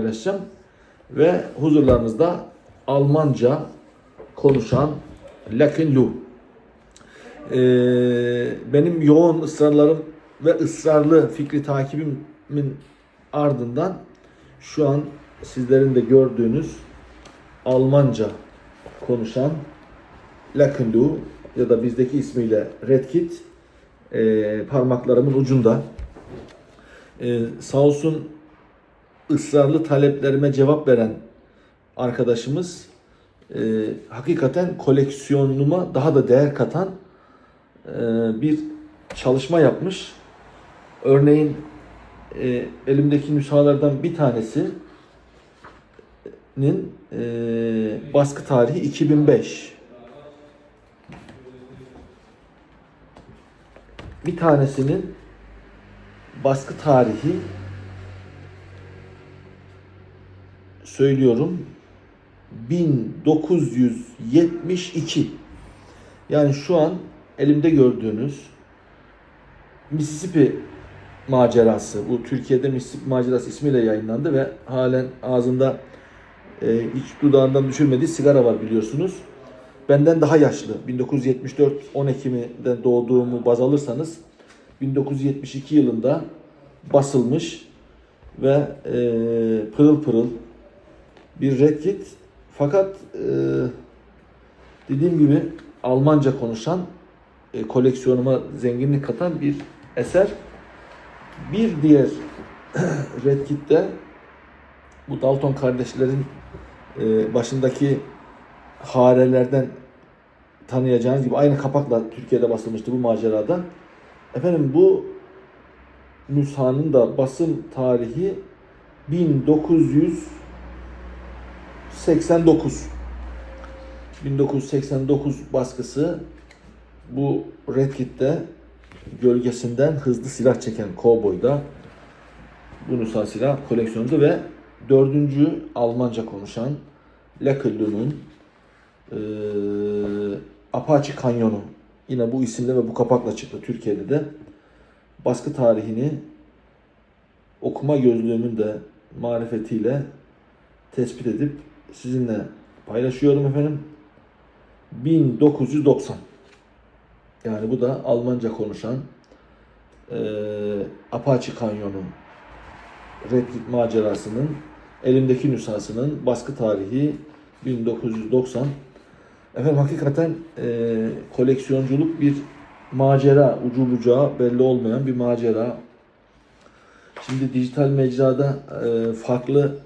paylaşacağım. Ve huzurlarınızda Almanca konuşan Lakin Lu. Ee, benim yoğun ısrarlarım ve ısrarlı fikri takibimin ardından şu an sizlerin de gördüğünüz Almanca konuşan Lakin Lu ya da bizdeki ismiyle Red Kit ee, parmaklarımın ucunda. Ee, sağ olsun ısrarlı taleplerime cevap veren arkadaşımız e, hakikaten koleksiyonuma daha da değer katan e, bir çalışma yapmış. Örneğin e, elimdeki nüshalardan bir tanesinin e, baskı tarihi 2005. Bir tanesinin baskı tarihi söylüyorum 1972. Yani şu an elimde gördüğünüz Mississippi macerası. Bu Türkiye'de Mississippi macerası ismiyle yayınlandı ve halen ağzında e, hiç dudağından düşürmediği sigara var biliyorsunuz. Benden daha yaşlı. 1974 10 Ekim'de doğduğumu baz alırsanız 1972 yılında basılmış ve e, pırıl pırıl bir red kit. Fakat e, dediğim gibi Almanca konuşan e, koleksiyonuma zenginlik katan bir eser. Bir diğer red kitte bu Dalton kardeşlerin e, başındaki harelerden tanıyacağınız gibi aynı kapakla Türkiye'de basılmıştı bu macerada. Efendim bu nüshanın da basım tarihi 1989. 1989 baskısı bu Red Kit'te gölgesinden hızlı silah çeken Cowboy'da bu nüsha silah koleksiyonunda ve dördüncü Almanca konuşan Lakellu'nun e, Apache Kanyonu yine bu isimle ve bu kapakla çıktı Türkiye'de de baskı tarihini okuma gözlüğümün de marifetiyle tespit edip sizinle paylaşıyorum efendim. 1990. Yani bu da Almanca konuşan e, Apache Kanyonu Red Kit macerasının elimdeki nüshasının baskı tarihi 1990. Efendim hakikaten e, koleksiyonculuk bir macera, ucu bucağı belli olmayan bir macera. Şimdi dijital mecrada e, farklı